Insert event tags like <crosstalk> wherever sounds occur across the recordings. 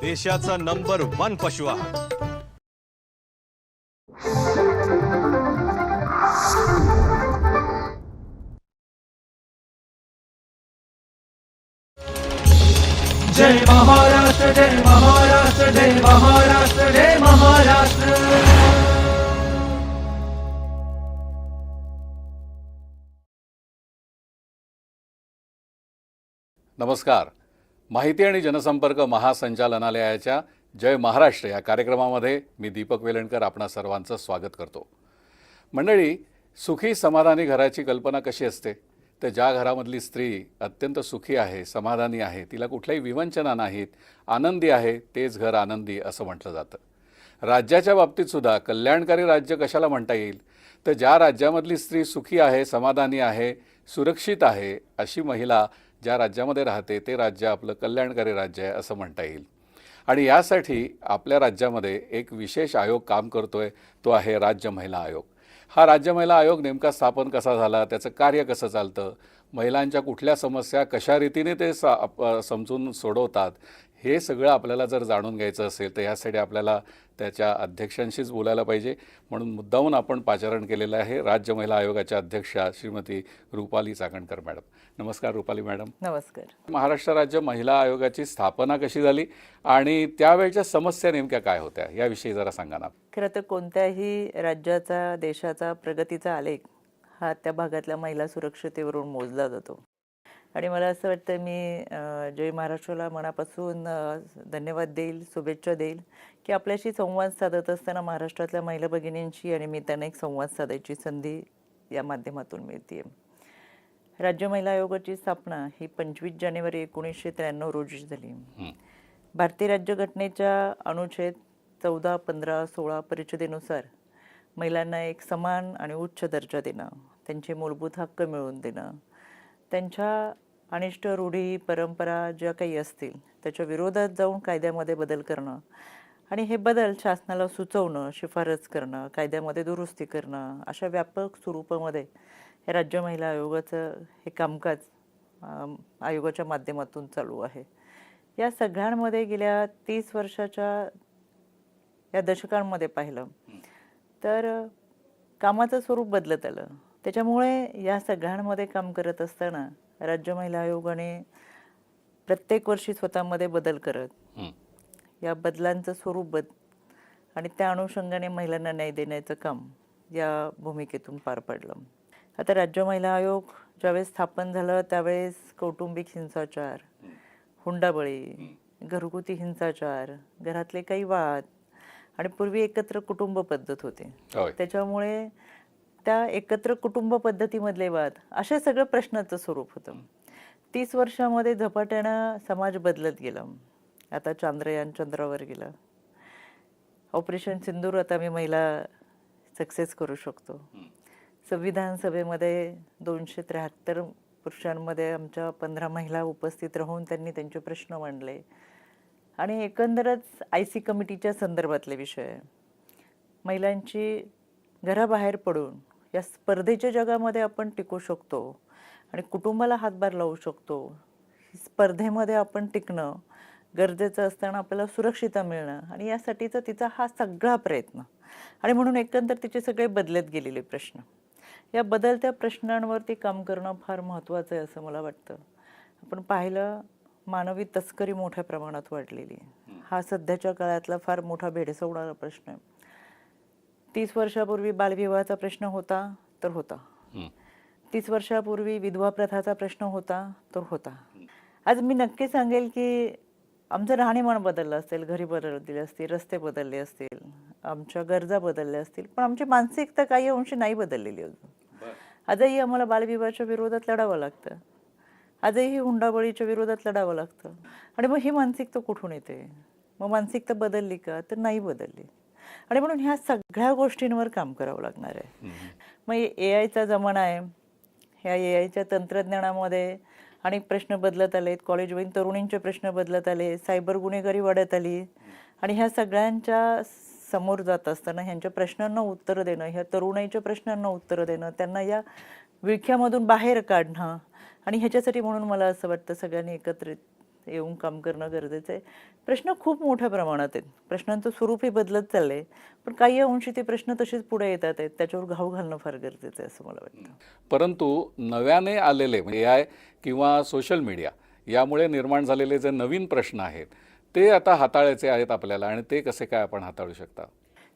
देशाचा number one पशु आहार. जय महाराष्ट्र जय महाराष्ट्र जय महाराष्ट्र जय महाराष्ट्र. नमस्कार. माहिती आणि जनसंपर्क महासंचालनालयाच्या जय महाराष्ट्र या कार्यक्रमामध्ये मी दीपक वेलणकर आपणा सर्वांचं स्वागत करतो. मंडळी सुखी समाधानी घराची कल्पना कशी असते? तर ज्या घरामधली स्त्री अत्यंत सुखी आहे समाधानी आहे तिला कुठल्याही विवंचना नाहीत आनंदी आहे तेच घर आनंदी असं म्हटलं जातं. राज्याच्या बाबतीत सुद्धा कल्याणकारी राज्य कशाला म्हणता येईल? तर ज्या राज्यामधली स्त्री सुखी आहे समाधानी आहे सुरक्षित आहे अशी महिला ज्या राज्यामध्ये राहते ते राज्य आपलं कल्याणकारी राज्य आहे असं म्हणता येईल. आणि यासाठी आपल्या राज्यामध्ये एक विशेष आयोग काम करतोय तो आहे राज्य महिला आयोग. हा राज्य महिला आयोग नेमका स्थापन कसा झाला त्याचं कार्य कसं चालतं महिलांच्या कुठल्या समस्या कशा रीतीने ते सा समजून सोडवतात हे सगळं आपल्याला जर जाणून घ्यायचं असेल तर यासाठी आपल्याला त्याच्या अध्यक्षांशीच बोलायला पाहिजे. म्हणून मुद्दाहून आपण पाचारण केलेलं आहे राज्य महिला आयोगाच्या अध्यक्षा श्रीमती रुपाली चाकणकर मॅडम. नमस्कार रुपाली मॅडम. नमस्कार. महाराष्ट्र राज्य महिला आयोगाची स्थापना कशी झाली आणि त्यावेळच्या समस्या नेमक्या काय होत्या याविषयी जरा सांगा ना. खरं तर कोणत्याही राज्याचा देशाचा प्रगतीचा आलेख हा त्या भागातल्या महिला सुरक्षतेवरून मोजला जातो. आणि मला असं वाटतं मी जय महाराष्ट्राला मनापासून धन्यवाद देईल शुभेच्छा देईल की आपल्याशी संवाद साधत असताना महाराष्ट्रातल्या महिला भगिनींशी आणि मी त्यांना एक संवाद साधायची संधी या माध्यमातून मिळते राज्य महिला आयोगाची स्थापना ही पंचवीस जानेवारी एकोणीसशे त्र्याण्णव रोजी झाली. भारतीय राज्यघटनेच्या अनुच्छेद चौदा पंधरा सोळा परिषदेनुसार महिलांना एक समान आणि उच्च दर्जा देणं त्यांचे मूलभूत हक्क मिळवून देणं त्यांच्या अनिष्ट रूढी परंपरा ज्या काही असतील त्याच्या विरोधात जाऊन कायद्यामध्ये बदल करणं आणि हे बदल शासनाला सुचवणं शिफारस करणं कायद्यामध्ये दुरुस्ती करणं अशा व्यापक स्वरूपामध्ये हे राज्य महिला आयोगाचं हे कामकाज आयोगाच्या माध्यमातून चालू आहे. या सगळ्यांमध्ये गेल्या तीस वर्षाच्या या दशकांमध्ये पाहिलं तर कामाचं स्वरूप बदलत आलं. त्याच्यामुळे या सगळ्यांमध्ये काम करत असताना राज्य महिला आयोगाने प्रत्येक वर्षी स्वतःमध्ये बदल करत. या बदलांचं स्वरूप बद आणि त्या अनुषंगाने महिलांना न्याय देण्याचं काम या भूमिकेतून पार पडलं. आता राज्य महिला आयोग ज्यावेळेस स्थापन झालं त्यावेळेस कौटुंबिक हिंसाचार हुंडाबळी घरगुती हिंसाचार घरातले काही वाद आणि पूर्वी एकत्र कुटुंब पद्धत होते. त्याच्यामुळे त्या एकत्र कुटुंब पद्धतीमधले वाद अशा सगळं प्रश्नाचं स्वरूप होतं. तीस वर्षामध्ये झपाट्यानं समाज बदलत गेलं. आता चांद्रयान चंद्रावर गेलं. ऑपरेशन सिंदूर आता मी महिला सक्सेस करू शकतो. संविधान सभेमध्ये दोनशे त्र्याहत्तर पुरुषांमध्ये आमच्या पंधरा महिला उपस्थित राहून त्यांनी त्यांचे प्रश्न मांडले. आणि एकंदरच आय सी कमिटीच्या संदर्भातले विषय. महिलांची घराबाहेर पडून या स्पर्धेच्या जगामध्ये आपण टिकू शकतो आणि कुटुंबाला हातभार लावू शकतो. स्पर्धेमध्ये आपण टिकणं गरजेचं असताना आपल्याला सुरक्षिता मिळणं आणि यासाठीचा तिचा हा सगळा प्रयत्न. आणि म्हणून एकंदर तिचे सगळे बदलत गेलेले प्रश्न. या बदलत्या प्रश्नांवरती काम करणं फार महत्त्वाचं आहे असं मला वाटतं. आपण पाहिलं मानवी तस्करी मोठ्या प्रमाणात वाढलेली आहे. हा सध्याच्या काळातला फार मोठा भेडसवणारा प्रश्न आहे. तीस वर्षापूर्वी बालविवाहाचा प्रश्न होता तर होता. तीस वर्षापूर्वी विधवा प्रथाचा प्रश्न होता तर होता. आज मी नक्की सांगेल की आमचं राहणीमान बदललं असेल घरी बदलली असतील रस्ते बदलले असतील आमच्या गरजा बदलल्या असतील पण आमची मानसिकता काही अंशी नाही बदललेली अजून. आजही आम्हाला बालविवाहाच्या विरोधात लढावं लागतं. आजही हुंडाबळीच्या विरोधात लढावं लागतं. आणि मग ही मानसिकता कुठून येते? मग मानसिकता बदलली का? तर नाही बदलली. आणि म्हणून ह्या सगळ्या गोष्टींवर काम करावं लागणार आहे. मग ए आयचा जमाना आहे. ह्या ए आयच्या तंत्रज्ञानामध्ये अनेक प्रश्न बदलत आलेत. कॉलेजवरील तरुणींचे प्रश्न बदलत आले. सायबर गुन्हेगारी वाढत आली. आणि ह्या सगळ्यांच्या समोर जात असताना ह्यांच्या प्रश्नांना उत्तरं देणं ह्या तरुणाईच्या प्रश्नांना उत्तरं देणं त्यांना या विळख्यामधून बाहेर काढणं आणि ह्याच्यासाठी म्हणून मला असं वाटतं सगळ्यांनी एकत्रित येऊन काम करणं गरजेचं आहे. प्रश्न खूप मोठ्या प्रमाणात आहेत. प्रश्नांचं स्वरूपही बदलत चाललं आहे पण काही अंशी ते प्रश्न तसेच पुढे येतात आहेत. त्याच्यावर घाव घालणं फार गरजेचं आहे असं मला वाटतं. परंतु नव्याने आलेले म्हणजे ए आय किंवा सोशल मीडिया यामुळे निर्माण झालेले जे नवीन प्रश्न आहेत ते आता हाताळायचे आहेत आपल्याला आणि ते कसे काय आपण हाताळू शकता?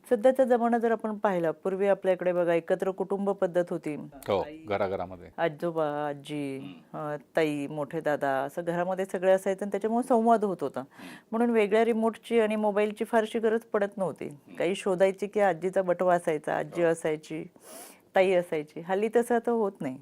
सध्याचा जमाना जर आपण पाहिला पूर्वी आपल्याकडे बघा एकत्र कुटुंब पद्धत होती. हो घराघरामध्ये. आजोबा आजी ताई मोठे दादा असं घरामध्ये सगळे असायचं आणि त्याच्यामुळे संवाद होत होता. म्हणून वेगळ्या रिमोटची आणि मोबाईलची फारशी गरज पडत नव्हती. काही शोधायची की आजीचा बटवा असायचा आजी असायची ताई असायची. हल्ली तसं आता होत नाही.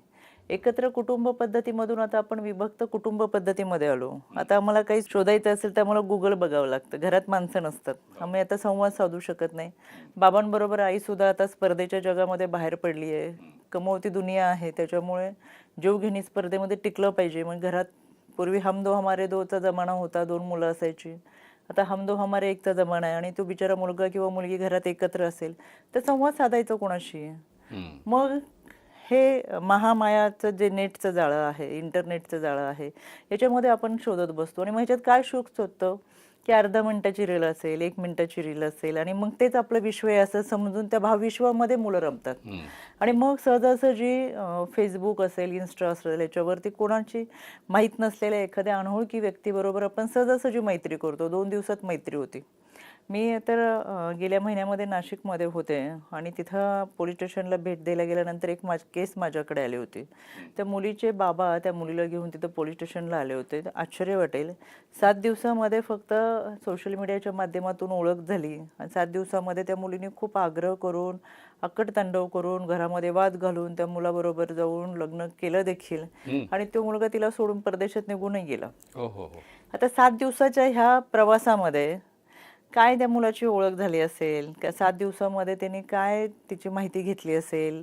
एकत्र कुटुंब पद्धतीमधून आता आपण विभक्त कुटुंब पद्धतीमध्ये आलो. आता आम्हाला काही शोधायचं असेल तर आम्हाला गुगल बघावं लागतं. घरात माणसं नसतात. आम्ही आता संवाद साधू शकत नाही. बाबांबरोबर आई सुद्धा आता स्पर्धेच्या जगामध्ये बाहेर पडली आहे. कमवती दुनिया आहे. त्याच्यामुळे जीवघेणी स्पर्धेमध्ये टिकलं पाहिजे. मग घरात पूर्वी हम दो हमारे दोचा जमाना होता. दोन मुलं असायची. आता हम दो हमारे एकचा जमाना आहे आणि तो बिचारा मुलगा किंवा मुलगी घरात एकत्र असेल. तर संवाद साधायचा कोणाशी. मग हे महामायाचं जे नेटचं जाळं आहे इंटरनेटचं जाळं आहे याच्यामध्ये आपण शोधत बसतो. आणि मग ह्याच्यात काय शोध शोधतो की अर्धा मिनिटाची रील असेल एक मिनिटाची रील असेल आणि मग तेच आपलं विश्व आहे असं समजून त्या भावविश्वामध्ये मुलं रमतात. आणि मग सहजासहजी फेसबुक असेल इन्स्टा असेल याच्यावरती कोणाची माहीत नसलेल्या एखाद्या अनोळखी व्यक्तीबरोबर आपण सहजासहजी मैत्री करतो. दोन दिवसात मैत्री होती. मी तर गेल्या महिन्यामध्ये नाशिकमध्ये होते आणि तिथं पोलीस स्टेशनला भेट द्यायला गेल्यानंतर एक माझ केस माझ्याकडे आली होती. त्या मुलीचे बाबा त्या मुलीला घेऊन तिथं पोलीस स्टेशनला आले होते. आश्चर्य वाटेल. सात दिवसामध्ये फक्त सोशल मीडियाच्या माध्यमातून ओळख झाली. आणि सात दिवसामध्ये त्या मुलीने खूप आग्रह करून अक्कटतांडव करून घरामध्ये वाद घालून त्या मुलाबरोबर जाऊन लग्न केलं देखील. आणि तो मुलगा तिला सोडून परदेशात निघूनही गेला. हो हो हो. आता सात दिवसाच्या ह्या प्रवासामध्ये काय त्या मुलाची ओळख झाली असेल? का सात दिवसामध्ये त्यांनी काय तिची माहिती घेतली असेल?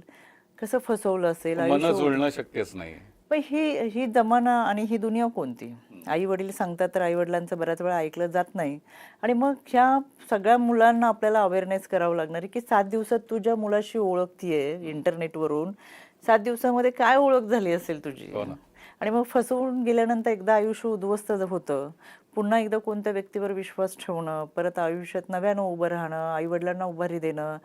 कसं फसवलं असेल? मन आयुष्य जुळणं शक्यच नाही. पण ही ही जमाना आणि ही दुनिया कोणती? आई वडील सांगतात तर आई वडिलांचं बऱ्याच वेळा ऐकलं जात नाही. आणि मग ह्या सगळ्या मुलांना आपल्याला अवेअरनेस करावं लागणार आहे की सात दिवसात तुझ्या मुलाशी ओळखतीये इंटरनेटवरून सात दिवसामध्ये काय ओळख झाली असेल तुझी? हो. आणि मग फसवून गेल्यानंतर एकदा आयुष्य उद्ध्वस्त होतं. पुन्हा एकदा कोणत्या व्यक्तीवर विश्वास ठेवणं परत आयुष्यात नव्यानं उभं राहणं आईवडिलांना उभारी देणं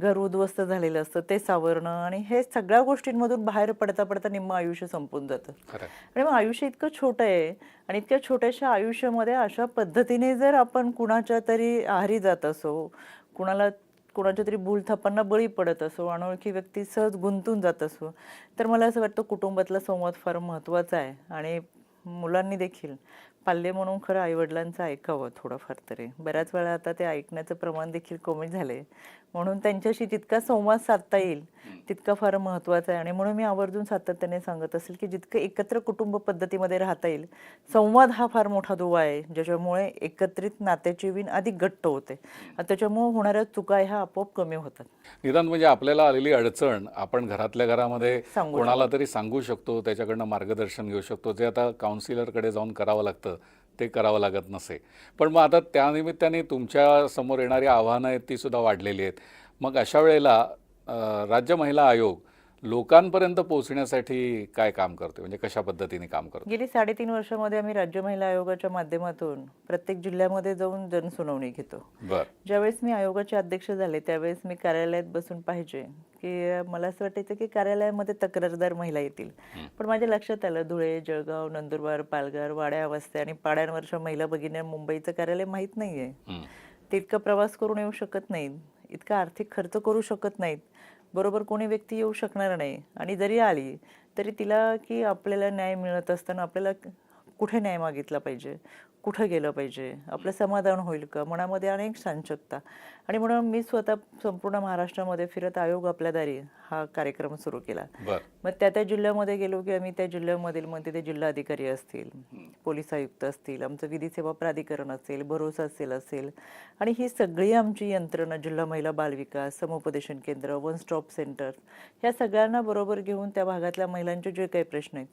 घर उद्ध्वस्त झालेलं असतं ते सावरणं आणि हे सगळ्या गोष्टींमधून बाहेर पडता पडता निम्म आयुष्य संपून जातं. आणि मग आयुष्य इतकं छोटं आहे आणि इतक्या छोट्याशा आयुष्यामध्ये अशा पद्धतीने जर आपण कुणाच्या तरी आहारी जात असो कुणाला कुणाच्या तरी भूलथापांना बळी पडत असो अनोळखी व्यक्ती सहज गुंतून जात असो तर मला असं वाटतं कुटुंबातला संवाद फार महत्त्वाचा आहे आणि मुलांनी देखील पाल्य म्हणून खरं आईवडिलांचं ऐकावं थोडंफार तरी. बऱ्याच वेळा आता ते ऐकण्याचं प्रमाण देखील कमी झाले म्हणून त्यांच्याशी जितका संवाद साधता येईल तितका फार महत्त्वाचा आहे. आणि म्हणून मी आवर्जून सातत्याने सांगत असेल की जितकं एकत्र कुटुंब पद्धतीमध्ये राहता येईल संवाद हा फार मोठा दुवा आहे ज्याच्यामुळे एकत्रित नात्याची विण अधिक घट्ट होते. त्याच्यामुळे होणाऱ्या चुका ह्या आपोआप कमी होतात. निदान म्हणजे आपल्याला आलेली अडचण आपण घरातल्या घरामध्ये कोणाला तरी सांगू शकतो त्याच्याकडनं मार्गदर्शन घेऊ शकतो. जे आता काउन्सिलरकडे जाऊन करावं लागतं. ते करावं लागत नसे. पण मग आता त्यानिमित्ताने तुमच्यासमोर येणारी आव्हानं आहेत ती सुद्धा वाढलेली आहेत. मग अशा वेळेला राज्य महिला आयोग लोकांपर्यंत पोहोचण्यासाठी काय काम करते म्हणजे कशा पद्धतीने काम करतो गेली साडेतीन वर्षामध्ये आम्ही राज्य महिला आयोगाच्या माध्यमातून प्रत्येक जिल्ह्यामध्ये जाऊन जनसुनावणी घेतो. ज्यावेळेस मी आयोगाचे अध्यक्ष झाले त्यावेळेस मी कार्यालयात बसून पाहिजे की मला असं वाटायचं की कार्यालयामध्ये तक्रारदार महिला येतील. पण माझ्या लक्षात आलं धुळे जळगाव नंदुरबार पालघर वाड्या वस्ते आणि पाड्यांवरच्या महिला भगिनी मुंबईचं कार्यालय माहीत नाहीये. ते इतका प्रवास करून येऊ शकत नाहीत. इतका आर्थिक खर्च करू शकत नाहीत. बरोबर कोणी व्यक्ती येऊ शकणार नाही. आणि जरी आली तरी तिला की आपल्याला न्याय मिळत असताना आपल्याला कुठे न्याय मागितला पाहिजे? कुठं गेलं पाहिजे? आपलं समाधान होईल का? मनामध्ये अनेक साचकता आणि म्हणून मी स्वतः संपूर्ण महाराष्ट्रामध्ये फिरत आयोग आपल्या दारी हा कार्यक्रम सुरू केला. मग त्या त्या जिल्ह्यामध्ये गेलो की आम्ही त्या जिल्ह्यामधील मग तिथे जिल्हाधिकारी असतील पोलीस आयुक्त असतील आमचं विधी सेवा प्राधिकरण असेल भरोसा असेल असेल. आणि ही सगळी आमची यंत्रणा जिल्हा महिला बालविकास समुपदेशन केंद्र वन स्टॉप सेंटर ह्या सगळ्यांना बरोबर घेऊन त्या भागातल्या महिलांचे जे काही प्रश्न आहेत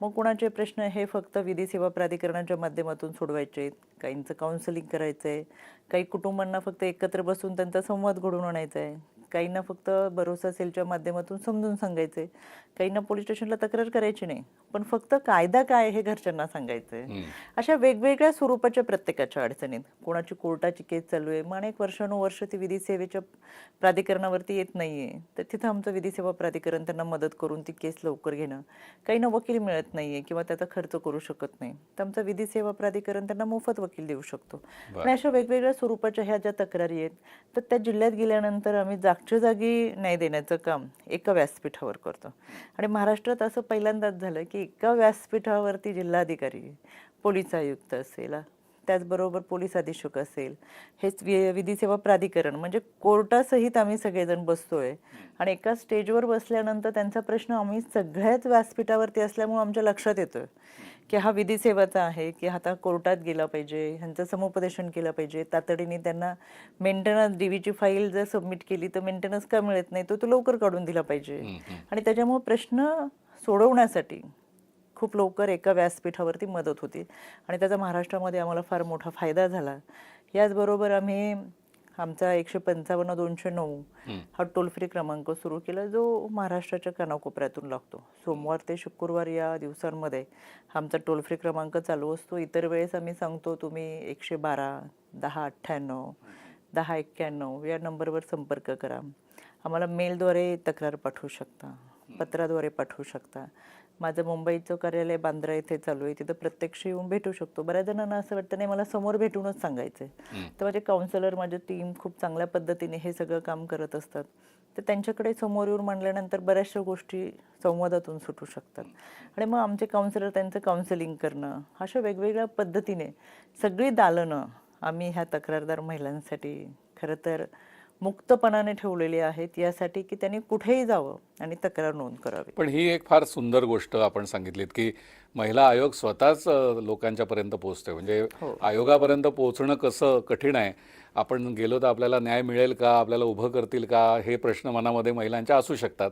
मग कुणाचे प्रश्न हे फक्त विधी सेवा प्राधिकरणाच्या माध्यमातून सोडवायचे? आहेत काहींचं काउन्सिलिंग करायचं आहे काही कुटुंबांना फक्त एकत्र बसून त्यांचा संवाद घडवून आणायचा आहे काहींना फक्त भरोसा सेलच्या माध्यमातून समजून सांगायचे काहींना पोलीस स्टेशनला तक्रार करायची नाही पण फक्त कायदा काय हे घरच्यांना सांगायचंय. अशा वेगवेगळ्या स्वरूपाच्या प्रत्येकाच्या अडचणीत कोणाची कोर्टाची केस चालू आहे मग अनेक वर्षानुवर्ष ती विधी सेवेच्या प्राधिकरणावरती येत नाहीये. तर तिथं आमचं विधी सेवा प्राधिकरण त्यांना मदत करून ती केस लवकर घेणं काहींना वकील मिळत नाहीये किंवा त्याचा खर्च करू शकत नाही. तर आमचं विधी सेवा प्राधिकरण त्यांना मोफत वकील देऊ शकतो. आणि अशा वेगवेगळ्या स्वरूपाच्या ह्या ज्या तक्रारी आहेत तर त्या जिल्ह्यात गेल्यानंतर आम्ही जागच्या जागी न्याय देण्याचं काम एका व्यासपीठावर करतो. आणि महाराष्ट्रात असं पहिल्यांदाच झालं की एका व्यासपीठावरती जिल्हाधिकारी पोलीस आयुक्त असेल त्याचबरोबर पोलीस अधीक्षक असेल. हेच विधी सेवा प्राधिकरण म्हणजे कोर्टासहित आम्ही सगळेजण बसतोय. आणि एका स्टेजवर बसल्यानंतर त्यांचा प्रश्न आम्ही सगळ्याच व्यासपीठावरती असल्यामुळे आमच्या लक्षात येतोय. की हा विधी सेवाचा आहे की आता कोर्टात गेला पाहिजे ह्यांचं समुपदेशन केलं पाहिजे. तातडीने त्यांना मेंटेनन्स डीवीची फाईल जर सबमिट केली तर मेंटेनन्स का मिळत नाही तो तो लवकर काढून दिला पाहिजे. आणि त्याच्यामुळे प्रश्न सोडवण्यासाठी खूप लवकर एका व्यासपीठावरती मदत होती. आणि त्याचा महाराष्ट्रामध्ये आम्हाला फार मोठा फायदा झाला. याचबरोबर आम्ही आमचा एकशे पंचावन्न दोनशे नऊ हा टोल फ्री क्रमांक सुरू केला जो महाराष्ट्राच्या कानाकोपऱ्यातून लागतो. सोमवार ते शुक्रवार या दिवसांमध्ये आमचा टोल फ्री क्रमांक चालू असतो. इतर वेळेस आम्ही सांगतो तुम्ही एकशे बारा दहा अठ्ठ्याण्णव दहा एक्क्याण्णव या नंबरवर संपर्क करा. आम्हाला मेलद्वारे तक्रार पाठवू शकता पत्राद्वारे पाठवू शकता. माझं मुंबईचं कार्यालय बांद्रा येथे चालू आहे. तिथं प्रत्यक्ष येऊन भेटू शकतो. बऱ्याच जणांना असं वाटतं नाही मला समोर भेटूनच सांगायचं तर माझे काउन्सिलर माझी टीम खूप चांगल्या पद्धतीने हे सगळं काम करत असतात. तर त्यांच्याकडे समोर येऊन मांडल्यानंतर बऱ्याचशा गोष्टी संवादातून सुटू शकतात. आणि मग आमचे काउन्सिलर त्यांचं काउन्सिलिंग करणं अशा वेगवेगळ्या पद्धतीने सगळी दालनं आम्ही ह्या तक्रारदार महिलांसाठी खरं तर मुक्तपणाने ठेवलेली आहेत यासाठी की त्यांनी कुठेही जावं आणि तक्रार नोंद करावी. पण ही एक फार सुंदर गोष्ट आपण सांगितलीत की महिला आयोग स्वतःच अ, लोकांच्यापर्यंत पोहोचते म्हणजे आयोगापर्यंत पोहोचणं कसं कठीण आहे? आपण गेलो तर आपल्याला न्याय मिळेल का? आपल्याला उभं करतील का? हे प्रश्न मनामध्ये महिलांच्या असू शकतात.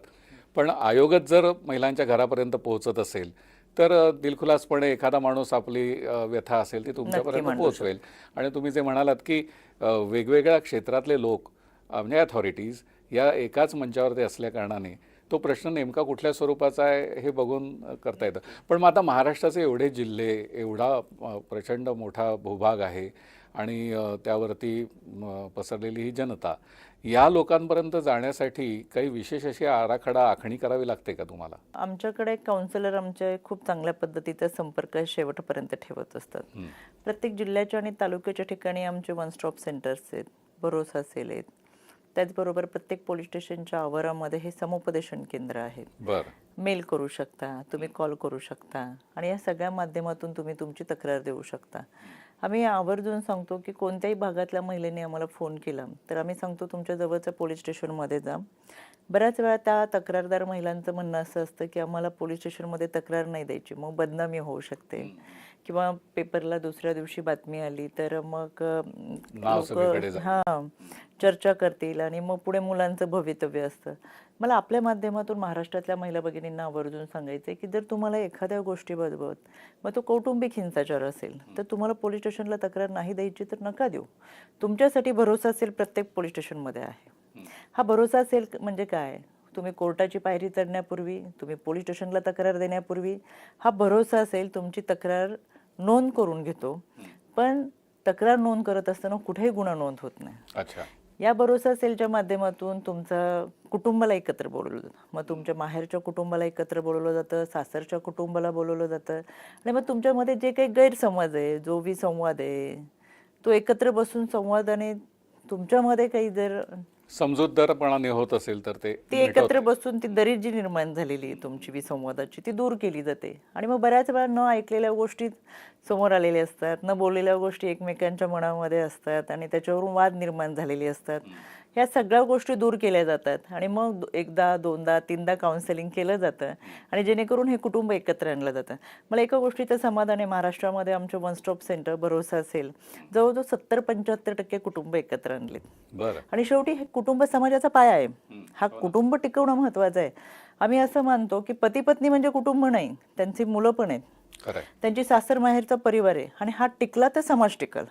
पण आयोगच जर महिलांच्या घरापर्यंत पोहोचत असेल तर दिलखुलासपणे एखादा माणूस आपली व्यथा असेल ती तुमच्यापर्यंत पोहोचवेल. आणि तुम्ही जे म्हणालात की वेगवेगळ्या क्षेत्रातले लोक म्हणजे अथॉरिटीज या एकाच मंचावरती असल्या कारणाने तो प्रश्न नेमका कुठल्या स्वरूपाचा आहे हे बघून करता येतं. पण मग आता महाराष्ट्राचे एवढे जिल्हे एवढा प्रचंड मोठा भूभाग आहे आणि त्यावरती पसरलेली ही जनता या लोकांपर्यंत जाण्यासाठी काही विशेष अशी आराखडा आखणी करावी लागते का तुम्हाला? आमच्याकडे काउन्सिलर आमचे खूप चांगल्या पद्धतीचा संपर्क शेवटपर्यंत ठेवत असतात. प्रत्येक जिल्ह्याच्या आणि तालुक्याच्या ठिकाणी आमचे वन स्टॉप सेंटर्स आहेत भरोसा सेल आहेत. त्याचबरोबर प्रत्येक पोलीस स्टेशनच्या आवारामध्ये हे समुपदेशन केंद्र बरं. मेल करू शकता तुम्ही कॉल करू शकता आणि या सगळ्या माध्यमातून तुम्ही तुमची तक्रार देऊ शकता. आम्ही आवर्जून सांगतो की कोणत्याही भागातल्या महिलेने आम्हाला फोन केला तर आम्ही सांगतो तुमच्या जवळच्या पोलीस स्टेशनमध्ये जा. बऱ्याच वेळा त्या तक्रारदार महिलांचं म्हणणं असं असतं की आम्हाला पोलीस स्टेशनमध्ये तक्रार नाही द्यायची मग बदनामी होऊ शकते. किंवा पेपरला दुसऱ्या दिवशी बातमी आली तर मग जाईल. हा चर्चा करतील आणि मग पुढे मुलांचं भवितव्य असतं. मला आपल्या माध्यमातून महाराष्ट्रातल्या महिला भगिनींना आवर्जून सांगायचं की जर तुम्हाला एखाद्या गोष्टीबाबत मग तो कौटुंबिक हिंसाचार असेल तर तुम्हाला पोलीस स्टेशनला तक्रार नाही द्यायची तर नका देऊ. तुमच्यासाठी भरोसा असेल प्रत्येक पोलीस स्टेशनमध्ये आहे. हा भरोसा असेल म्हणजे काय? तुम्ही कोर्टाची पायरी चढण्यापूर्वी तुम्ही पोलीस स्टेशनला तक्रार देण्यापूर्वी हा भरोसा असेल तुमची तक्रार नोंद करून घेतो. पण तक्रार नोंद करत असताना कुठेही गुन्हा नोंद होत नाही. अच्छा. या भरोसा सेलच्या माध्यमातून तुमचं कुटुंबाला एकत्र बोलवलं जातं. मग तुमच्या माहेरच्या कुटुंबाला एकत्र बोलवलं जातं सासरच्या कुटुंबाला बोलवलं जातं. आणि मग तुमच्यामध्ये जे काही गैरसमज आहे जो बी संवाद आहे तो एकत्र बसून संवादाने तुमच्यामध्ये काही जर समजूतदारपणाने होत असेल तर ते ती एकत्र बसून ती दरी जी निर्माण झालेली आहे तुमची विसंवादाची ती दूर केली जाते. आणि मग बऱ्याच वेळा न ऐकलेल्या गोष्टी समोर आलेल्या असतात न बोललेल्या गोष्टी एकमेकांच्या मनामध्ये असतात आणि त्याच्यावरून वाद निर्माण झालेले असतात. ह्या सगळ्या गोष्टी दूर केल्या जातात. आणि मग एकदा दोनदा तीनदा काउन्सिलिंग केलं जातं. आणि जेणेकरून हे कुटुंब एकत्र आणलं जातं. मला एका गोष्टीचं समाधान आहे. महाराष्ट्रामध्ये आमचं वन स्टॉप सेंटर भरोसा असेल. जवळजवळ सत्तर पंच्याहत्तर टक्के कुटुंब एकत्र आणलेत. आणि शेवटी हे कुटुंब समाजाचा पाया आहे. हा कुटुंब टिकवणं महत्वाचं आहे. आम्ही असं मानतो की पती पत्नी म्हणजे कुटुंब नाही. त्यांची मुलं पण आहेत. त्यांची सासर माहेरचा परिवार आहे. आणि हा टिकला तर समाज टिकल.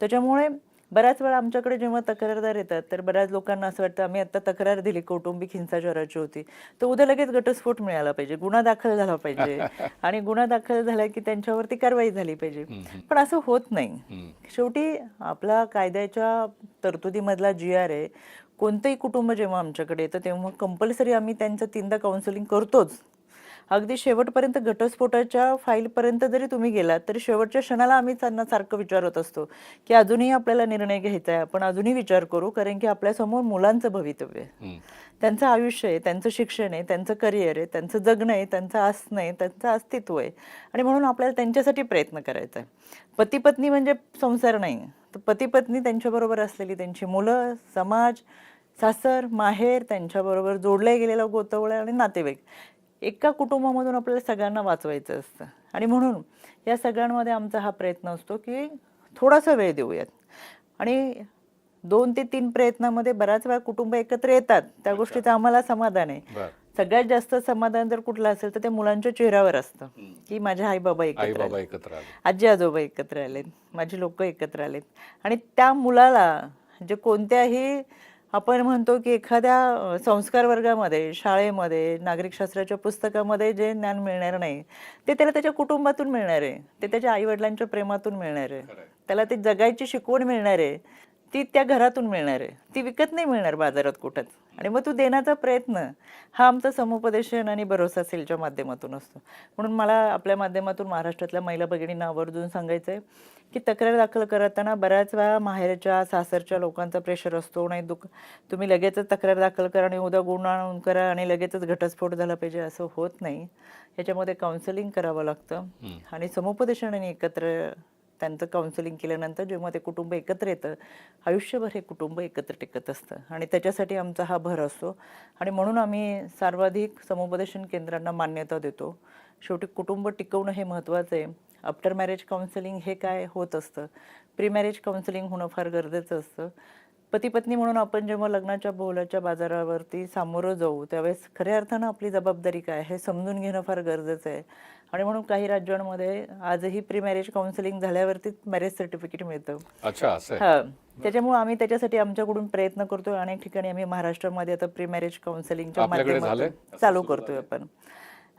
त्याच्यामुळे बऱ्याच वेळा आमच्याकडे जेव्हा तक्रारदार येतात तर बऱ्याच लोकांना असं वाटतं आम्ही आता तक्रार दिली कौटुंबिक हिंसाचाराची होती. तर उद्या लगेच घटस्फोट मिळाला पाहिजे गुन्हा दाखल झाला पाहिजे <laughs> आणि गुन्हा दाखल झाला की त्यांच्यावरती कारवाई झाली पाहिजे. पण असं होत नाही. शेवटी आपला कायद्याच्या तरतुदीमधला जी आर आहे कोणतंही कुटुंब जेव्हा आमच्याकडे येतं तेव्हा कंपल्सरी आम्ही त्यांचं तीनदा काउन्सिलिंग करतोच. अगदी शेवटपर्यंत घटस्फोटाच्या फाईलपर्यंत जरी तुम्ही गेलात तरी शेवटच्या क्षणाला आम्ही त्यांना सारखं विचारत असतो की अजूनही आपल्याला निर्णय घ्यायचा आहे. आपण अजूनही विचार करू कारण की आपल्यासमोर मुलांचं भवितव्य आहे. त्यांचं आयुष्य आहे त्यांचं शिक्षण आहे त्यांचं करिअर आहे त्यांचं जगणं आहे त्यांचं असणं आहे त्यांचं अस्तित्व आहे. आणि म्हणून आपल्याला त्यांच्यासाठी प्रयत्न करायचा आहे. पती पत्नी म्हणजे संसार नाही. तर पती पत्नी त्यांच्याबरोबर असलेली त्यांची मुलं समाज सासर माहेर त्यांच्याबरोबर जोडल्या गेलेला गोतवळ्या आणि नातेवाईक. एका कुटुंबामधून आपल्याला सगळ्यांना वाचवायचं असतं. आणि म्हणून या सगळ्यांमध्ये आमचा हा प्रयत्न असतो की थोडासा वेळ देऊयात. आणि दोन ते तीन प्रयत्नामध्ये बऱ्याच वेळा कुटुंब एकत्र येतात. त्या गोष्टीचं आम्हाला समाधान आहे. सगळ्यात जास्त समाधान जर कुठलं असेल तर ते मुलांच्या चेहऱ्यावर असतं. की माझे आई बाबा एकत्र आजी आजोबा एकत्र आलेत. माझी लोक एकत्र आलेत. आणि त्या मुलाला जे कोणत्याही आपण म्हणतो की एखाद्या संस्कार वर्गामध्ये शाळेमध्ये नागरिक शास्त्राच्या पुस्तकामध्ये जे ज्ञान मिळणार नाही ते त्याला त्याच्या कुटुंबातून मिळणार आहे. ते त्याच्या आई वडिलांच्या प्रेमातून मिळणार आहे. त्याला ते जगायची शिकवण मिळणार आहे. ती त्या घरातून मिळणार आहे. ती विकत नाही मिळणार बाजारात कुठंच. आणि मग तू देण्याचा प्रयत्न हा आमचा समुपदेशन आणि भरोसा सेलच्या माध्यमातून असतो. म्हणून मला आपल्या माध्यमातून महाराष्ट्रातल्या महिला भगिनींना आवर्जून सांगायचं आहे की तक्रार दाखल करताना बऱ्याच वेळा माहेरच्या सासरच्या लोकांचा प्रेशर असतो. नाही दुख तुम्ही लगेचच तक्रार दाखल करा आणि उद्या गुन्हा नोंद करा आणि लगेचच घटस्फोट झाला पाहिजे असं होत नाही. याच्यामध्ये काउन्सिलिंग करावं लागतं. आणि समुपदेशनाने एकत्र त्यांचं काउन्सिलिंग केल्यानंतर जेव्हा ते कुटुंब एकत्र येतं आयुष्यभर हे कुटुंब एकत्र टिकत असतं. आणि त्याच्यासाठी आमचा हा भर असतो. आणि म्हणून आम्ही सर्वाधिक समुपदेशन केंद्रांना मान्यता देतो. शेवटी कुटुंब टिकवणं हे महत्त्वाचं आहे. आफ्टर मॅरेज काउन्सिलिंग हे काय होत असतं? प्री मॅरेज काउन्सिलिंग होणं फार गरजेचं असतं. पती पत्नी म्हणून आपण जेव्हा लग्नाच्या बोलाच्या बाजारावरती सामोरं जाऊ त्यावेळेस खऱ्या अर्थानं आपली जबाबदारी काय हे समजून घेणं फार गरजेचं आहे. आणि म्हणून काही राज्यांमध्ये आजही प्री मॅरेज काउन्सिलिंग झाल्यावरतीच मॅरेज सर्टिफिकेट मिळतं. अच्छा. हा. त्याच्यामुळे आम्ही त्याच्यासाठी आमच्याकडून प्रयत्न करतोय. अनेक ठिकाणी आम्ही महाराष्ट्रामध्ये आता प्री मॅरेज काउन्सिलिंगच्या माध्यमातून चालू करतोय आपण.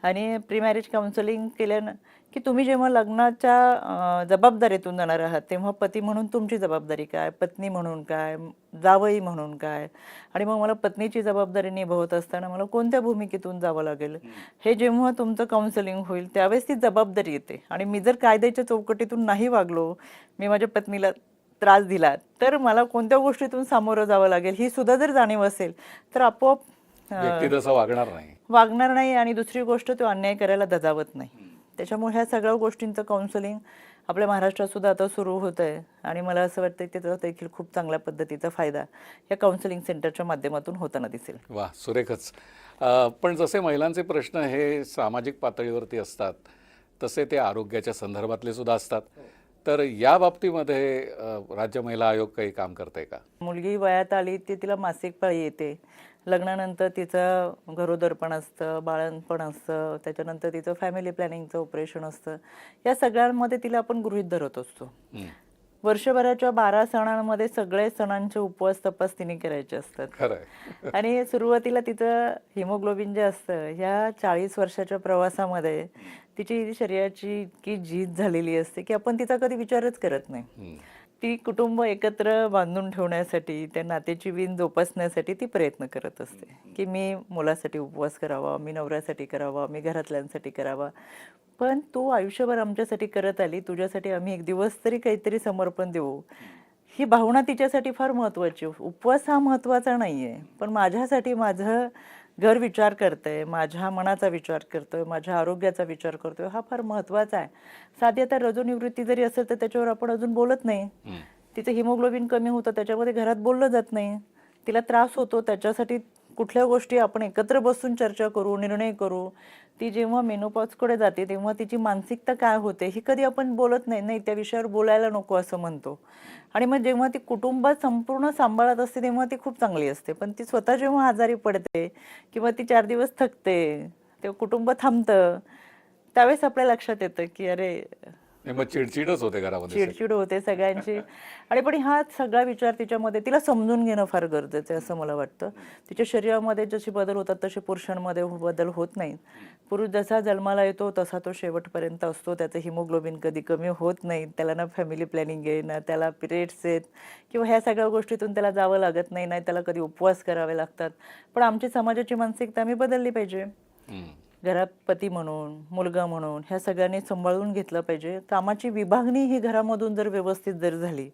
आणि प्री मॅरेज काउन्सिलिंग केल्यानं की तुम्ही जेव्हा लग्नाच्या जबाबदारीतून जाणार आहात तेव्हा पती म्हणून तुमची जबाबदारी काय? पत्नी म्हणून काय? जावई म्हणून काय? आणि मग मला पत्नीची जबाबदारी निभवत असताना मला कोणत्या भूमिकेतून जावं लागेल? हे जेव्हा तुमचं काउन्सिलिंग होईल त्यावेळेस ती जबाबदारी येते. आणि मी जर कायद्याच्या चौकटीतून नाही वागलो मी माझ्या पत्नीला त्रास दिला तर मला कोणत्या गोष्टीतून सामोरं जावं लागेल ही सुद्धा जर जाणीव असेल तर आपोआप वागणार नाही. वागणार नाही आणि दुसरी गोष्ट तो अन्याय करायला दजावत नाही. त्याच्यामुळे ह्या सगळ्या गोष्टींचं काउन्सिलिंग आपल्या महाराष्ट्रात सुद्धा आता सुरू होत आहे आणि मला असं वाटतं की त्याचा देखील खूप चांगल्या पद्धतीचा फायदा या काउन्सिलिंग सेंटरच्या माध्यमातून होताना दिसेल. वा सुरेखच. पण जसे महिलांचे प्रश्न हे सामाजिक पातळीवरती असतात तसे ते आरोग्याच्या संदर्भातले सुद्धा असतात. तर या बाबतीमध्ये राज्य महिला आयोग काही काम करते का? मुलगी वयात आली ती तिला मासिक पाळी येते. लग्नानंतर तिचं गरोदरपण असतं बाळणपण असतं त्याच्यानंतर तिचं फॅमिली प्लॅनिंगचं ऑपरेशन असतं. या सगळ्यांमध्ये तिला आपण गृहीत धरत असतो. वर्षभराच्या बारा सणांमध्ये सगळे सणांचे उपवास तपास तिने करायचे असतात. <laughs> आणि सुरुवातीला तिचं हिमोग्लोबिन जे असतं ह्या चाळीस वर्षाच्या प्रवासामध्ये तिची शरीराची इतकी झीज झालेली असते की आपण तिचा कधी विचारच करत नाही. ती कुटुंब एकत्र बांधून ठेवण्यासाठी त्या नात्याची विण जोपासण्यासाठी ती प्रयत्न करत असते. की मी मुलासाठी उपवास करावा मी नवऱ्यासाठी करावा मी घरातल्यांसाठी करावा. पण तू आयुष्यभर आमच्यासाठी करत आली तुझ्यासाठी आम्ही एक दिवस तरी काहीतरी समर्पण देऊ. ही भावना तिच्यासाठी फार महत्त्वाची उपवास हा महत्त्वाचा नाही आहे पण माझ्यासाठी माझं घर विचार करतंय माझ्या मनाचा विचार करतोय माझ्या आरोग्याचा विचार करतोय हा फार महत्त्वाचा आहे. साधी आता रजोनिवृत्ती जरी असेल तर त्याच्यावर आपण अजून बोलत नाही. तिचं हिमोग्लोबिन कमी होतं त्याच्यामध्ये घरात बोललं जात नाही. तिला त्रास होतो त्याच्यासाठी कुठल्या गोष्टी आपण एकत्र बसून चर्चा करू निर्णय करू ती जेव्हा मेनोपॉजकडे जाते तेव्हा तिची मानसिकता काय होते ही कधी आपण बोलत नाही नाही त्या विषयावर बोलायला नको असं म्हणतो. आणि मग जेव्हा ती कुटुंबात संपूर्ण सांभाळत असते तेव्हा ती खूप चांगली असते. पण ती स्वतः जेव्हा आजारी पडते किंवा ती चार दिवस थकते तेव्हा कुटुंब थांबतं त्यावेळेस आपल्या लक्षात येतं की अरे मग चिडचिडच होते घरामध्ये चिडचिड होते सगळ्यांची. आणि पण हा सगळा विचार तिच्यामध्ये तिला समजून घेणं फार गरजेचं आहे असं मला वाटतं. तिच्या शरीरामध्ये जसे बदल होतात तसे पुरुषांमध्ये बदल होत नाहीत. पुरुष जसा जन्माला येतो तसा तो शेवटपर्यंत असतो. त्याचं हिमोग्लोबिन कधी कमी होत नाही त्याला ना फॅमिली प्लॅनिंग आहे ना त्याला पिरियड्स आहेत. किंवा ह्या सगळ्या गोष्टीतून त्याला जावं लागत नाही नाही त्याला कधी उपवास करावे लागतात. पण आमची समाजाची मानसिकता आम्ही बदलली पाहिजे. घरात पती म्हणून मुलगा म्हणून ह्या सगळ्यांनी सांभाळून घेतलं पाहिजे. कामाची विभागणी ही घरामधून जर व्यवस्थित जर झाली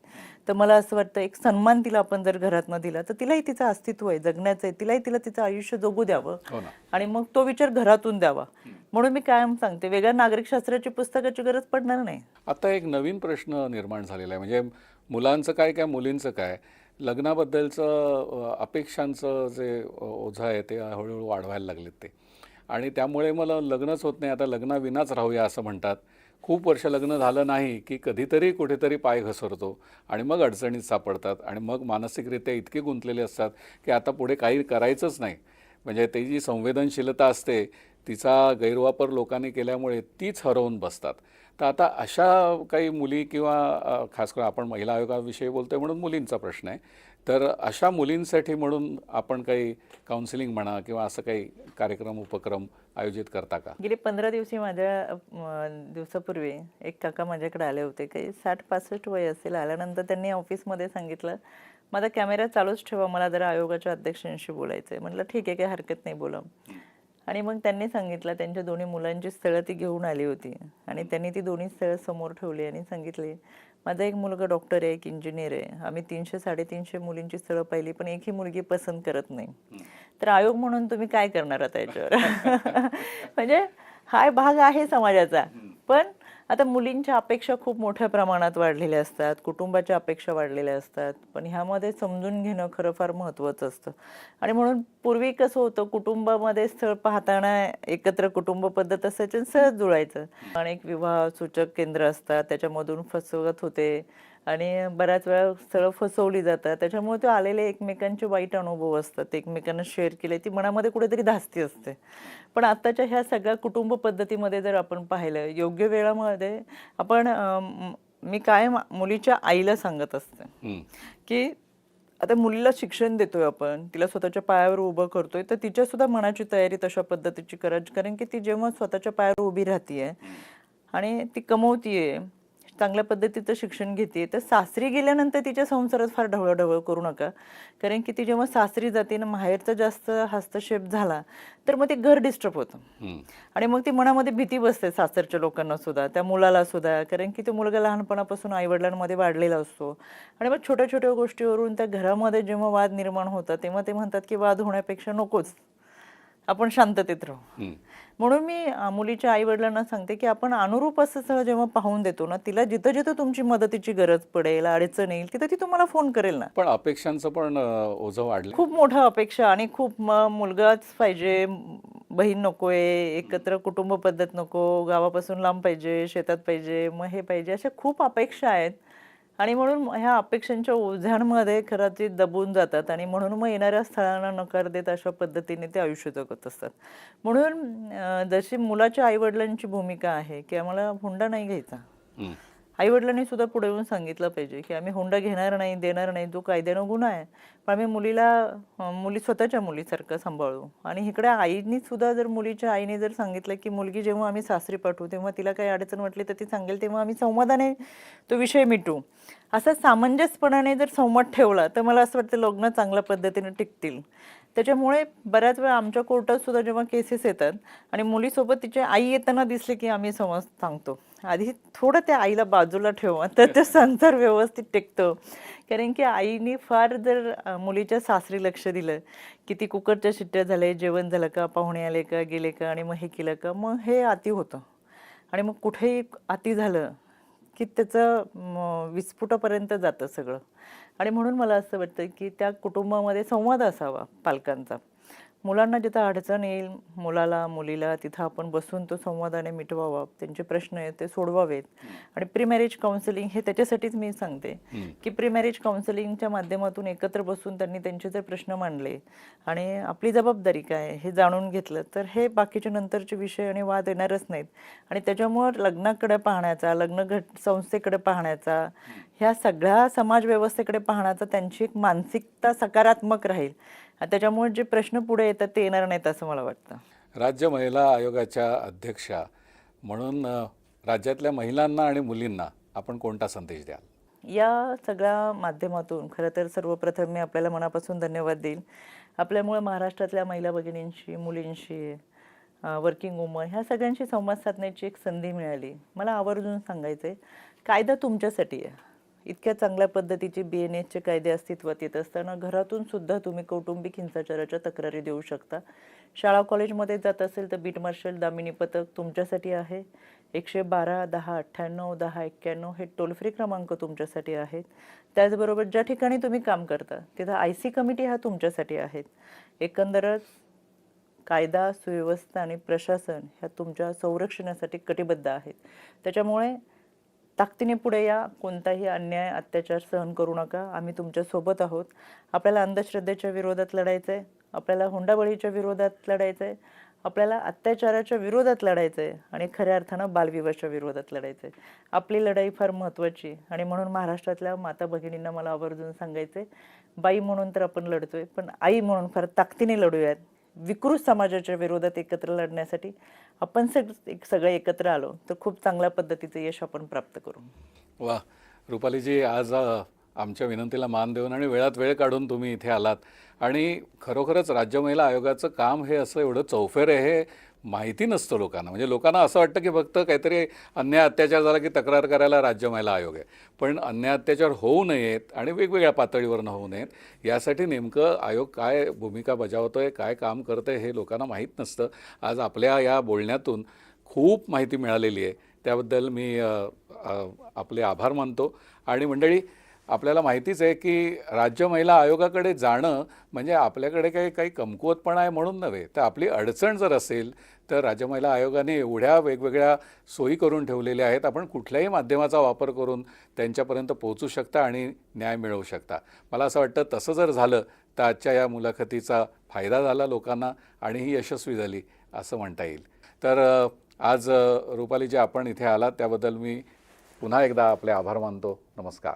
तर मला असं वाटतं एक सन्मान तिला आपण जर घरातनं दिला तर तिलाही तिचं अस्तित्व आहे जगण्याचं आहे. तिलाही तिला तिचं आयुष्य जगू द्यावं. हो आणि मग तो विचार घरातून द्यावा. म्हणून मी कायम सांगते वेगळ्या नागरिकशास्त्राची पुस्तकाची गरज पडणार नाही. आता एक नवीन प्रश्न निर्माण झालेला आहे. म्हणजे मुलांचं काय काय मुलींचं काय? लग्नाबद्दलचं अपेक्षांचं जे ओझं आहे ते हळूहळू वाढवायला लागलेत ते. आणि त्यामुळे मला लग्नच होत नाही. आता लग्नाविनाच राहूया असं म्हणतात. खूप वर्ष लग्न झालं नाही की कधीतरी कुठेतरी पाय घसरतो आणि मग अडचणीत सापडतात आणि मग मानसिकरित्या इतके गुंतलेले असतात की आता पुढे काही करायचंच नाही. म्हणजे ती जी संवेदनशीलता असते तिचा गैरवापर लोकांनी केल्यामुळे तीच हरवून बसतात. तर आता अशा काही मुली किंवा खास करून आपण महिला आयोगाविषयी बोलतोय म्हणून मुलींचा प्रश्न आहे. तर अशा मुलींसाठी म्हणून आपण काही काउन्सिलिंग म्हणा किंवा असं काही कार्यक्रम उपक्रम आयोजित करता का? गेले पंधरा दिवशी माझ्या दिवसापूर्वी एक काका माझ्याकडे आले होते. काही साठ पासष्ट वय असेल आल्यानंतर त्यांनी ऑफिसमध्ये सांगितलं माझा कॅमेरा चालूच ठेवा मला जरा आयोगाच्या अध्यक्षांशी बोलायचं आहे म्हटलं ठीक आहे काही हरकत नाही बोला. आणि मग त्यांनी सांगितलं त्यांच्या दोन्ही मुलांची स्थळं ती घेऊन आली होती. आणि त्यांनी ती दोन्ही स्थळं समोर ठेवली आणि सांगितली माझा एक मुलगा डॉक्टर आहे एक इंजिनियर आहे. आम्ही तीनशे साडेतीनशे मुलींची स्थळं पाहिली पण एकही मुलगी पसंत करत नाही. तर आयोग म्हणून तुम्ही काय करणार आता याच्यावर? <laughs> म्हणजे हा भाग आहे समाजाचा. पण आता मुलींच्या अपेक्षा खूप मोठ्या प्रमाणात वाढलेल्या असतात कुटुंबाच्या अपेक्षा वाढलेल्या असतात पण ह्यामध्ये समजून घेणं खरं फार महत्त्वाचं असतं. आणि म्हणून पूर्वी कसं होतं कुटुंबामध्ये स्थळ पाहताना एकत्र कुटुंब पद्धत असायची सहज जुळायचं. अनेक विवाह सूचक केंद्र असतात त्याच्यामधून फसवत होते. आणि बऱ्याच वेळा स्थळं फसवली जातात. त्याच्यामुळे ते आलेले एकमेकांचे वाईट अनुभव असतात. एकमेकांना शेअर केले ती मनामध्ये कुठेतरी धास्ती असते. पण आत्ताच्या ह्या सगळ्या कुटुंब पद्धतीमध्ये जर आपण पाहिलं योग्य वेळामध्ये आपण मी कायम मुलीच्या आईला सांगत असते. की आता मुलीला शिक्षण देतोय आपण तिला स्वतःच्या पायावर उभं करतोय तर तिच्या सुद्धा मनाची तयारी तशा पद्धतीची करायची. कारण की ती जेव्हा स्वतःच्या पायावर उभी राहतीये आणि ती कमवतीये चांगल्या पद्धतीचं शिक्षण घेते. तर सासरी गेल्यानंतर तिच्या संसारात फार ढवळाढवळ करू नका. कारण की ती जेव्हा सासरी जाते ना माहेरचा जास्त हस्तक्षेप झाला तर मग ते घर डिस्टर्ब होतं. आणि मग ती मनामध्ये भीती बसते सासरच्या लोकांना सुद्धा त्या मुलाला सुद्धा. कारण की तो मुलगा लहानपणापासून आईवडिलांमध्ये वाढलेला असतो. आणि मग छोट्या छोट्या गोष्टीवरून त्या घरामध्ये जेव्हा वाद निर्माण होतात तेव्हा ते म्हणतात की वाद होण्यापेक्षा नकोच. आपण शांततेत राहू. म्हणून मी मुलीच्या आई वडिलांना सांगते की आपण अनुरूप असं सगळं जेव्हा पाहून देतो ना तिला जिथं जिथं तुमची मदतीची गरज पडेल अडचण येईल तिथं ती तुम्हाला फोन करेल ना. पण अपेक्षांचं पण ओझं वाढलं. खूप मोठं अपेक्षा आणि खूप मुलगाच पाहिजे बहीण नकोय एकत्र कुटुंब पद्धत नको गावापासून लांब पाहिजे शेतात पाहिजे मग हे पाहिजे अशा खूप अपेक्षा आहेत. आणि म्हणून ह्या अपेक्षांच्या ओझ्यांमध्ये खरं ते दबून जातात आणि म्हणून मग येणाऱ्या स्थळांना नकार देत अशा पद्धतीने ते आयुष्य जगत असतात. म्हणून जशी मुलाच्या आईवडिलांची भूमिका आहे की आम्हाला हुंडा नाही घ्यायचा. आई वडिलांनी सुद्धा पुढे येऊन सांगितलं पाहिजे की आम्ही हुंडा घेणार नाही देणार नाही जो कायद्यानं गुन्हा आहे. पण आम्ही मुलीला मुली स्वतःच्या मुलीसारखं सांभाळू. आणि इकडे आईनी सुद्धा जर मुलीच्या आईने जर सांगितलं की मुलगी जेव्हा आम्ही सासरी पाठवू तेव्हा तिला काही अडचण वाटली तर ती सांगेल तेव्हा आम्ही संवादाने तो विषय मिटू. असा सामंजस्यपणाने जर संवाद ठेवला तर मला असं वाटतं लग्न चांगल्या पद्धतीने टिकतील. त्याच्यामुळे बऱ्याच वेळा आमच्या कोर्टात सुद्धा जेव्हा केसेस येतात आणि मुलीसोबत तिची आई येताना दिसले की आम्ही समज सांगतो. आधी थोडं त्या आईला बाजूला ठेवा तर ते संसार व्यवस्थित टेकतं. कारण की आईने फार जर मुलीच्या सासरी लक्ष दिलं की ती कुकरच्या शिट्ट्या झाल्या जेवण झालं का पाहुणे आले का गेले का आणि मग हे केलं का मग हे अति होतं. आणि मग कुठेही अति झालं की त्याचं विस्फुटापर्यंत जातं सगळं. आणि म्हणून मला असं वाटतं की त्या कुटुंबामध्ये संवाद असावा पालकांचा. मुलांना जिथं अडचण येईल मुलाला मुलीला तिथं आपण बसून तो संवादाने मिटवावा त्यांचे प्रश्न आहेत ते सोडवावेत. आणि प्री मॅरेज काउन्सिलिंग हे त्याच्यासाठीच मी सांगते की प्री मॅरेज काउन्सिलिंगच्या माध्यमातून एकत्र बसून त्यांनी त्यांचे जर प्रश्न मांडले आणि आपली जबाबदारी काय हे जाणून घेतलं तर हे बाकीचे नंतरचे विषय आणि वाद येणारच नाहीत. आणि त्याच्यामुळं लग्नाकडे पाहण्याचा लग्न घट संस्थेकडे पाहण्याचा ह्या सगळ्या समाज व्यवस्थेकडे पाहण्याचा त्यांची एक मानसिकता सकारात्मक राहील. त्याच्यामुळे जे प्रश्न पुढे येतात ते येणार नाहीत असं मला वाटतं. राज्य महिला आयोगाच्या अध्यक्षा म्हणून राज्यातल्या महिलांना आणि मुलींना आपण कोणता संदेश द्याल? या सगळ्या माध्यमातून खरं तर सर्वप्रथम मी आपल्याला मनापासून धन्यवाद देईन. आपल्यामुळे महाराष्ट्रातल्या महिला भगिनींशी मुलींशी वर्किंग वुमन ह्या सगळ्यांशी संवाद साधण्याची एक संधी मिळाली. मला आवर्जून सांगायचं आहे कायदा तुमच्यासाठी आहे. इतक्या चांगल्या पद्धतीचे बी एन एसचे कायदे अस्तित्वात येत असताना घरातून सुद्धा तुम्ही कौटुंबिक हिंसाचाराच्या तक्रारी देऊ शकता. शाळा कॉलेजमध्ये जात असेल तर बीट मार्शल दामिनी पथक तुमच्यासाठी आहे. एकशे बारा दहा अठ्ठ्याण्णव दहा एक्क्याण्णव हे टोल फ्री क्रमांक तुमच्यासाठी आहेत. त्याचबरोबर ज्या ठिकाणी तुम्ही काम करता तिथं आय सी कमिटी हा तुमच्यासाठी आहेत एकंदरच कायदा सुव्यवस्था आणि प्रशासन ह्या तुमच्या संरक्षणासाठी कटिबद्ध आहेत. त्याच्यामुळे ताकदीने पुढे या. कोणताही अन्याय अत्याचार सहन करू नका. आम्ही तुमच्यासोबत आहोत. आपल्याला अंधश्रद्धेच्या विरोधात लढायचं आहे आपल्याला हुंडाबळीच्या विरोधात लढायचं आहे आपल्याला अत्याचाराच्या विरोधात लढायचं आहे आणि खऱ्या अर्थानं बालविवाहाच्या विरोधात लढायचं आहे आपली लढाई फार महत्त्वाची. आणि म्हणून महाराष्ट्रातल्या माता भगिनींना मला आवर्जून सांगायचं आहे बाई म्हणून तर आपण लढतोय पण आई म्हणून फार ताकदीने लढूयात. विकृत समाजाच्या विरोधात एकत्र लढण्यासाठी आपण सग एक सगळे एकत्र आलो तर खूप चांगल्या पद्धतीचं यश आपण प्राप्त करू. वा. रुपालीजी आज आमच्या विनंतीला मान देऊन आणि वेळात वेळ काढून तुम्ही इथे आलात. आणि खरोखरच राज्य महिला आयोगाचं काम हे असं एवढं चौफेर आहे हे माहिती नसतं लोकांना. म्हणजे लोकांना असं वाटतं की फक्त काहीतरी अन्याय अत्याचार झाला की तक्रार करायला राज्य महिला आयोग आहे. पण अन्याय अत्याचार होऊ नयेत आणि वेगवेगळ्या पातळीवरनं होऊ नयेत यासाठी नेमकं आयोग काय भूमिका बजावतो आहे काय काम करतं आहे हे लोकांना माहीत नसतं. आज आपल्या या बोलण्यातून खूप माहिती मिळालेली आहे. त्याबद्दल मी आपले आभार मानतो. आणि मंडळी आपल्याला माहितीच आहे की राज्य महिला आयोगाकडे जाणं म्हणजे आपल्याकडे काही काही कमकुवतपणा आहे म्हणून नव्हे तर आपली अडचण जर असेल तर राज्य महिला आयोगाने एवढ्या वेगवेगळ्या सोयी करून ठेवलेल्या आहेत. आपण कुठल्याही माध्यमाचा वापर करून त्यांच्यापर्यंत पोहोचू शकता आणि न्याय मिळवू शकता. मला असं वाटतं तसं जर झालं तर आजच्या या मुलाखतीचा फायदा झाला लोकांना आणि ही यशस्वी झाली असं म्हणता येईल. तर आज रुपाली जे आपण इथे आलात त्याबद्दल मी पुन्हा एकदा आपले आभार मानतो. नमस्कार.